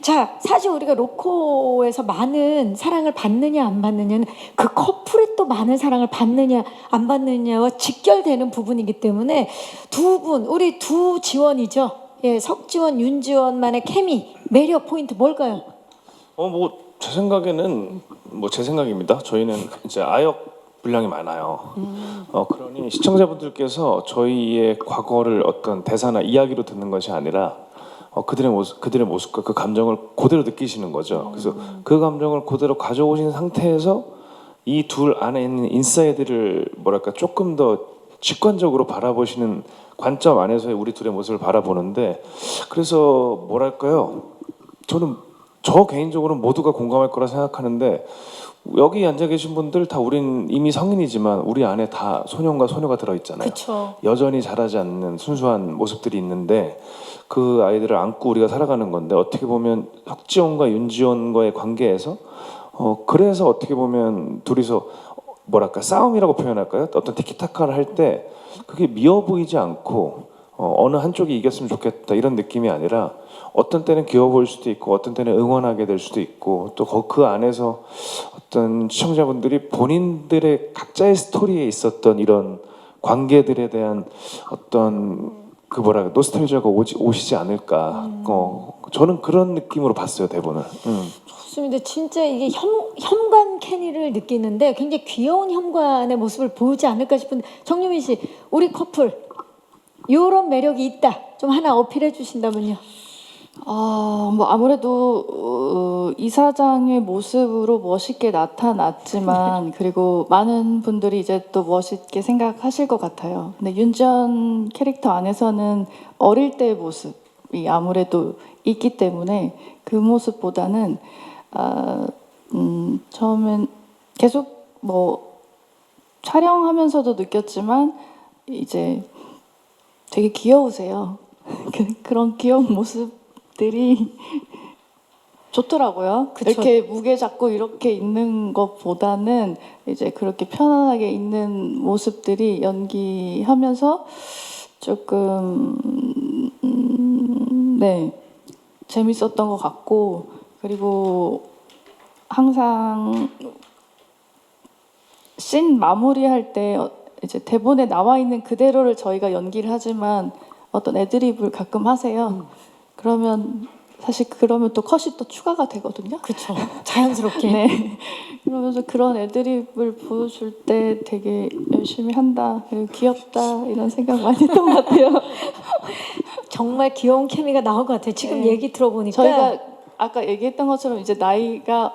자, 사실 우리가 로코에서 많은 사랑을 받느냐 안 받느냐는 그 커플이 또 많은 사랑을 받느냐 안 받느냐와 직결되는 부분이기 때문에 두 분, 우리 두 지원이죠. 예, 석지원, 윤지원만의 케미, 매력 포인트 뭘까요? 어 뭐 제 생각에는 뭐 제 생각입니다. 저희는 이제 아역 분량이 많아요. 어 그러니 시청자분들께서 저희의 과거를 어떤 대사나 이야기로 듣는 것이 아니라 어 그들의 모습 그들의 모습과 그 감정을 그대로 느끼시는 거죠. 그래서 그 감정을 그대로 가져오신 상태에서 이 둘 안에 있는 인사이드를 뭐랄까 조금 더 직관적으로 바라보시는 관점 안에서의 우리 둘의 모습을 바라보는데 그래서 뭐랄까요? 저는 저 개인적으로는 모두가 공감할 거라 생각하는데 여기 앉아 계신 분들 다 우린 이미 성인이지만 우리 안에 다 소년과 소녀가 들어 있잖아요. 그렇죠. 여전히 자라지 않는 순수한 모습들이 있는데 그 아이들을 안고 우리가 살아가는 건데 어떻게 보면 혁지원과 윤지원과의 관계에서 어 그래서 어떻게 보면 둘이서 뭐랄까 싸움이라고 표현할까요? 어떤 티키타카를 할 때 그게 미워 보이지 않고 어, 어느 한쪽이 이겼으면 좋겠다 이런 느낌이 아니라 어떤 때는 귀여워 보일 수도 있고 어떤 때는 응원하게 될 수도 있고 또 그 안에서 어떤 시청자분들이 본인들의 각자의 스토리에 있었던 이런 관계들에 대한 어떤 그 뭐랄까 노스탈지아가 오지, 오시지 않을까 어, 저는 그런 느낌으로 봤어요 대본을 음. 좋습니다. 진짜 이게 현, 현관 케니를 느끼는데 굉장히 귀여운 현관의 모습을 보이지 않을까 싶은데 정유민 씨, 우리 커플 이런 매력이 있다. 좀 하나 어필해 주신다면요. 아, 뭐 아무래도 어, 이사장의 모습으로 멋있게 나타났지만 그리고 많은 분들이 이제 또 멋있게 생각하실 것 같아요. 근데 윤전 캐릭터 안에서는 어릴 때의 모습이 아무래도 있기 때문에 그 모습보다는 아, 음, 처음엔 계속 뭐 촬영하면서도 느꼈지만 이제 되게 귀여우세요. 그- 그런 귀여운 모습들이 좋더라고요. 그쵸. 이렇게 무게 잡고 이렇게 있는 것보다는 이제 그렇게 편안하게 있는 모습들이 연기하면서 조금 음, 네 재밌었던 것 같고 그리고 항상 씬 마무리할 때 어, 이제 대본에 나와 있는 그대로를 저희가 연기를 하지만 어떤 애드립을 가끔 하세요. 그러면 사실 그러면 또 컷이 또 추가가 되거든요. 그렇죠. 자연스럽게. 네. 그러면서 그런 애드립을 보여줄 때 되게 열심히 한다, 그리고 귀엽다 이런 생각 많이 했던 것 같아요. 정말 귀여운 케미가 나올 것 같아요. 지금 네. 얘기 들어보니까 저희가 아까 얘기했던 것처럼 이제 나이가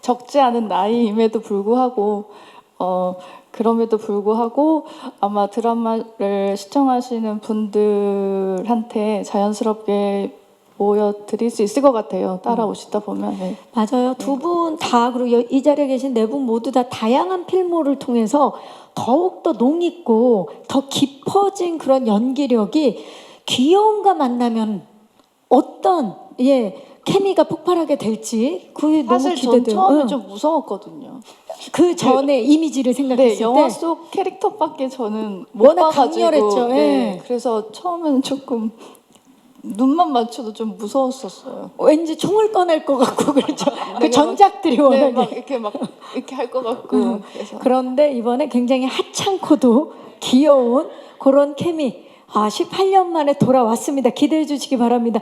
적지 않은 나이임에도 불구하고 어 그럼에도 불구하고 아마 드라마를 시청하시는 분들한테 자연스럽게 보여드릴 수 있을 것 같아요. 따라오시다 보면. 네. 맞아요. 두 분 다 그리고 여- 이 자리에 계신 네 분 모두 다 다양한 필모를 통해서 더욱 더 농있고 더 깊어진 그런 연기력이 귀여움과 만나면 어떤 예 케미가 폭발하게 될지 그게 너무 사실 전 기대돼요. 처음에 응. 좀 무서웠거든요. 그 전에 이미지를 생각했을 네, 영화 때속 캐릭터밖에 저는 못 워낙 봐가지고 강렬했죠. 예. 네, 그래서 처음에는 조금 눈만 맞춰도 좀 무서웠었어요. 왠지 총을 꺼낼 것 같고 그렇죠. 그 네, 전작들이 네, 워낙에 막 이렇게 막 이렇게 할 것 같고 음. 그래서 그런데 이번에 굉장히 하찮고도 귀여운 그런 케미 아 18년 만에 돌아왔습니다. 기대해 주시기 바랍니다.